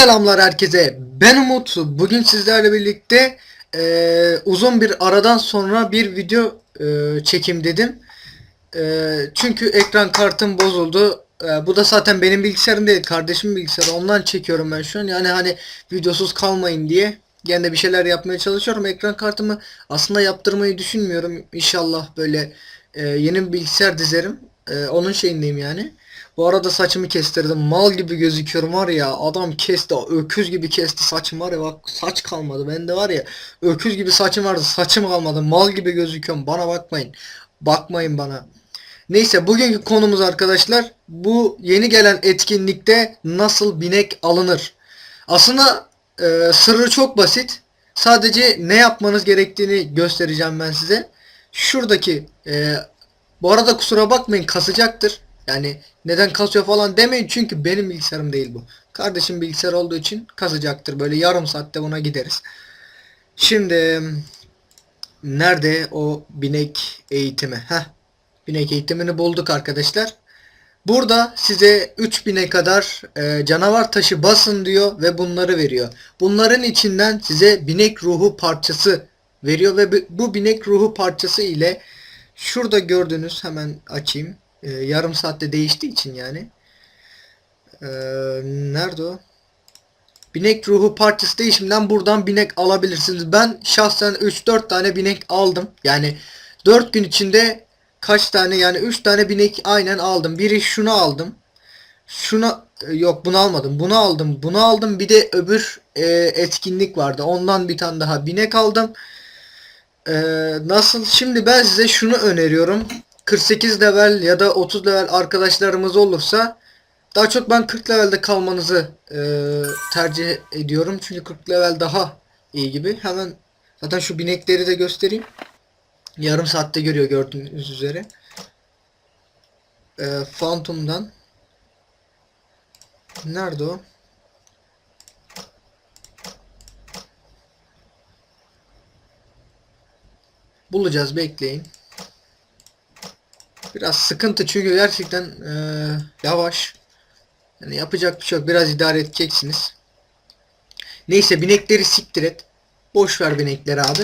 Selamlar herkese. Ben Umut. Bugün sizlerle birlikte e, uzun bir aradan sonra bir video e, çekim dedim. E, çünkü ekran kartım bozuldu. E, bu da zaten benim bilgisayarım değil, kardeşimin bilgisayarı. Ondan çekiyorum ben şu an. Yani hani videosuz kalmayın diye. Gene de bir şeyler yapmaya çalışıyorum. Ekran kartımı aslında yaptırmayı düşünmüyorum. İnşallah böyle e, yeni bir bilgisayar dizerim. E, onun şeyindeyim yani. Bu arada saçımı kestirdim. Mal gibi gözüküyorum var ya. Adam kesti. Öküz gibi kesti saçım var ya. Bak saç kalmadı. Bende var ya. Öküz gibi saçım vardı. Saçım kalmadı. Mal gibi gözüküyorum. Bana bakmayın. Bakmayın bana. Neyse bugünkü konumuz arkadaşlar. Bu yeni gelen etkinlikte nasıl binek alınır? Aslında e, sırrı çok basit. Sadece ne yapmanız gerektiğini göstereceğim ben size. Şuradaki e, bu arada kusura bakmayın kasacaktır. Yani neden kasıyor falan demeyin çünkü benim bilgisayarım değil bu. Kardeşim bilgisayar olduğu için kasacaktır. Böyle yarım saatte buna gideriz. Şimdi nerede o binek eğitimi? Heh. Binek eğitimini bulduk arkadaşlar. Burada size 3000'e kadar e, canavar taşı basın diyor ve bunları veriyor. Bunların içinden size binek ruhu parçası veriyor ve bu- binek ruhu parçası ile şurada gördüğünüz hemen açayım. E, yarım saatte değiştiği için yani. E, nerede o? Binek ruhu parçası değişiminden buradan binek alabilirsiniz. Ben şahsen 3-4 tane binek aldım. Yani 4 gün içinde kaç tane yani 3 tane binek aynen aldım. Biri şunu aldım. Şuna e, yok bunu almadım. Bunu aldım. Bunu aldım. Bir de öbür e, etkinlik vardı. Ondan bir tane daha binek aldım. E, nasıl? Şimdi ben size şunu öneriyorum. 48 level ya da 30 level arkadaşlarımız olursa daha çok ben 40 levelde kalmanızı e, tercih ediyorum. Çünkü 40 level daha iyi gibi. Hemen zaten şu binekleri de göstereyim. Yarım saatte görüyor gördüğünüz üzere. E, Phantom'dan. Nerede o? Bulacağız bekleyin. Biraz sıkıntı çünkü gerçekten e, yavaş. Yani yapacak bir şey yok. Biraz idare edeceksiniz. Neyse binekleri siktir et. Boş ver binekleri abi.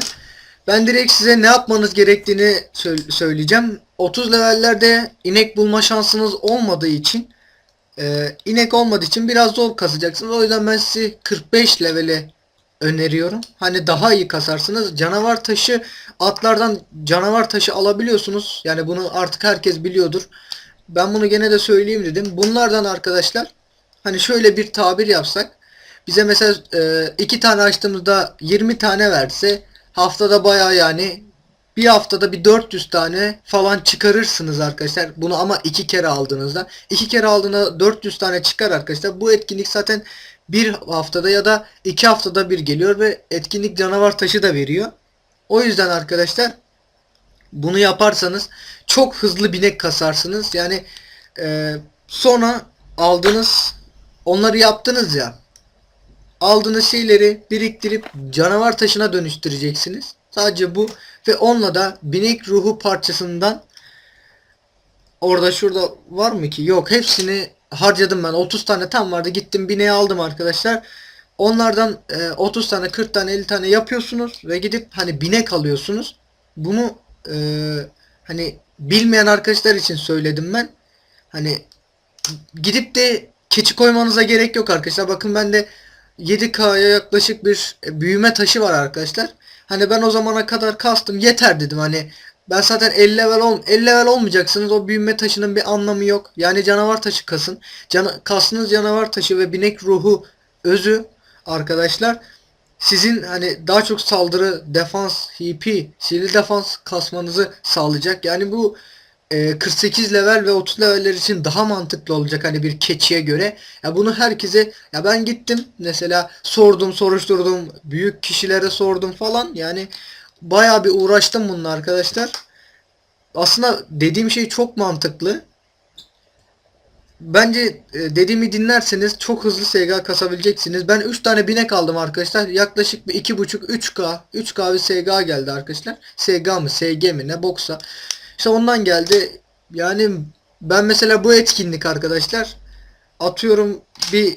Ben direkt size ne yapmanız gerektiğini sö- söyleyeceğim. 30 levellerde inek bulma şansınız olmadığı için e, inek olmadığı için biraz zor kasacaksınız. O yüzden ben sizi 45 levele öneriyorum. Hani daha iyi kasarsınız. Canavar taşı atlardan canavar taşı alabiliyorsunuz. Yani bunu artık herkes biliyordur. Ben bunu gene de söyleyeyim dedim. Bunlardan arkadaşlar hani şöyle bir tabir yapsak bize mesela e, iki tane açtığımızda 20 tane verse haftada bayağı yani bir haftada bir 400 tane falan çıkarırsınız arkadaşlar. Bunu ama iki kere aldığınızda. iki kere aldığında 400 tane çıkar arkadaşlar. Bu etkinlik zaten bir haftada ya da iki haftada bir geliyor ve etkinlik canavar taşı da veriyor. O yüzden arkadaşlar bunu yaparsanız çok hızlı binek kasarsınız. Yani e, sonra aldığınız onları yaptınız ya aldığınız şeyleri biriktirip canavar taşına dönüştüreceksiniz. Sadece bu ve onunla da binek ruhu parçasından orada şurada var mı ki? Yok hepsini harcadım ben. 30 tane tam vardı. Gittim bineği aldım arkadaşlar. Onlardan e, 30 tane 40 tane 50 tane yapıyorsunuz ve gidip hani binek alıyorsunuz. Bunu e, hani bilmeyen arkadaşlar için söyledim ben. Hani gidip de keçi koymanıza gerek yok arkadaşlar. Bakın bende 7K'ya yaklaşık bir e, büyüme taşı var arkadaşlar. Hani ben o zamana kadar kastım yeter dedim hani ben zaten 50 level ol 50 level olmayacaksınız. O büyüme taşının bir anlamı yok. Yani canavar taşı kasın. Cana kasınız canavar taşı ve binek ruhu özü arkadaşlar sizin hani daha çok saldırı, defans, HP, sivil defans kasmanızı sağlayacak. Yani bu e, 48 level ve 30 leveller için daha mantıklı olacak hani bir keçiye göre. Ya bunu herkese ya ben gittim mesela sordum, soruşturdum, büyük kişilere sordum falan. Yani bayağı bir uğraştım bununla arkadaşlar. Aslında dediğim şey çok mantıklı. Bence e, dediğimi dinlerseniz çok hızlı SG kasabileceksiniz. Ben 3 tane binek aldım arkadaşlar. Yaklaşık bir 2.5 3K 3K bir SG geldi arkadaşlar. SG mı SG mi ne boksa. İşte ondan geldi. Yani ben mesela bu etkinlik arkadaşlar atıyorum bir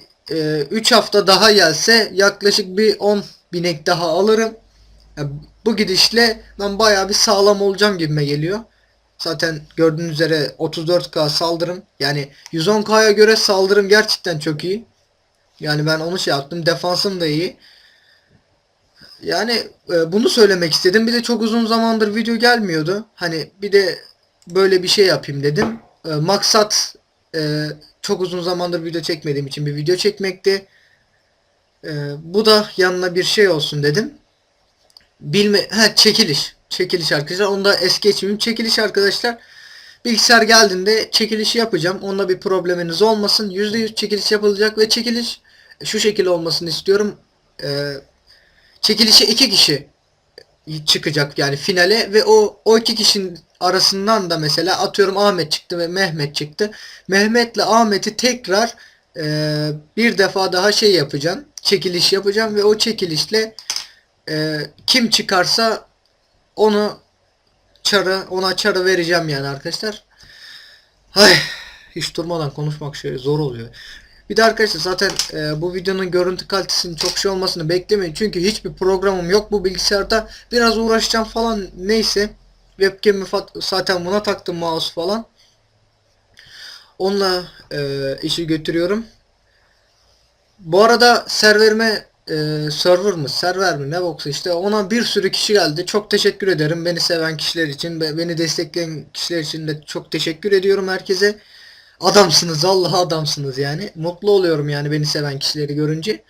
3 hafta daha gelse yaklaşık bir 10 binek daha alırım. Ya, bu gidişle ben bayağı bir sağlam olacağım gibime geliyor. Zaten gördüğünüz üzere 34k saldırım. Yani 110k'ya göre saldırım gerçekten çok iyi. Yani ben onu şey yaptım. Defansım da iyi. Yani e, bunu söylemek istedim. Bir de çok uzun zamandır video gelmiyordu. Hani bir de böyle bir şey yapayım dedim. E, maksat e, çok uzun zamandır video çekmediğim için bir video çekmekti. E, bu da yanına bir şey olsun dedim. Bilme ha çekiliş. Çekiliş arkadaşlar. Onu da es geçmeyeyim. Çekiliş arkadaşlar. Bilgisayar geldiğinde çekilişi yapacağım. Onunla bir probleminiz olmasın. %100 çekiliş yapılacak ve çekiliş şu şekilde olmasını istiyorum. Ee, çekilişe iki kişi çıkacak yani finale ve o o iki kişinin arasından da mesela atıyorum Ahmet çıktı ve Mehmet çıktı. Mehmet'le Ahmet'i tekrar e, bir defa daha şey yapacağım. Çekiliş yapacağım ve o çekilişle e, kim çıkarsa onu çarı ona çarı vereceğim yani arkadaşlar. Ay hiç durmadan konuşmak şöyle zor oluyor. Bir de arkadaşlar zaten e, bu videonun görüntü kalitesinin çok şey olmasını beklemeyin. Çünkü hiçbir programım yok bu bilgisayarda. Biraz uğraşacağım falan neyse. Webcam'i zaten buna taktım mouse falan. Onunla e, işi götürüyorum. Bu arada serverime e, server mı server mi ne boksa işte ona bir sürü kişi geldi. Çok teşekkür ederim beni seven kişiler için beni destekleyen kişiler için de çok teşekkür ediyorum herkese. Adamsınız Allah adamsınız yani. Mutlu oluyorum yani beni seven kişileri görünce.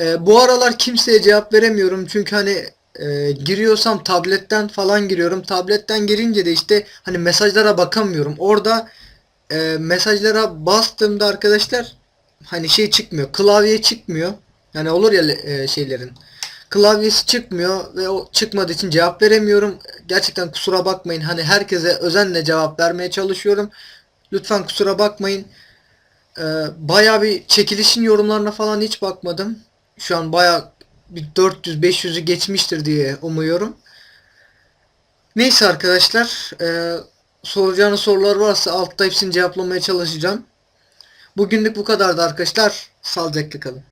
E, bu aralar kimseye cevap veremiyorum çünkü hani e, giriyorsam tabletten falan giriyorum. Tabletten girince de işte hani mesajlara bakamıyorum. Orada e, mesajlara bastığımda arkadaşlar hani şey çıkmıyor. Klavye çıkmıyor. Yani olur ya e, şeylerin. Klavyesi çıkmıyor ve o çıkmadığı için cevap veremiyorum. Gerçekten kusura bakmayın. Hani herkese özenle cevap vermeye çalışıyorum. Lütfen kusura bakmayın. Ee, bayağı bir çekilişin yorumlarına falan hiç bakmadım. Şu an bayağı bir 400-500'ü geçmiştir diye umuyorum. Neyse arkadaşlar. E, soracağınız sorular varsa altta hepsini cevaplamaya çalışacağım. Bugünlük bu kadardı arkadaşlar. Sağlıcakla kalın.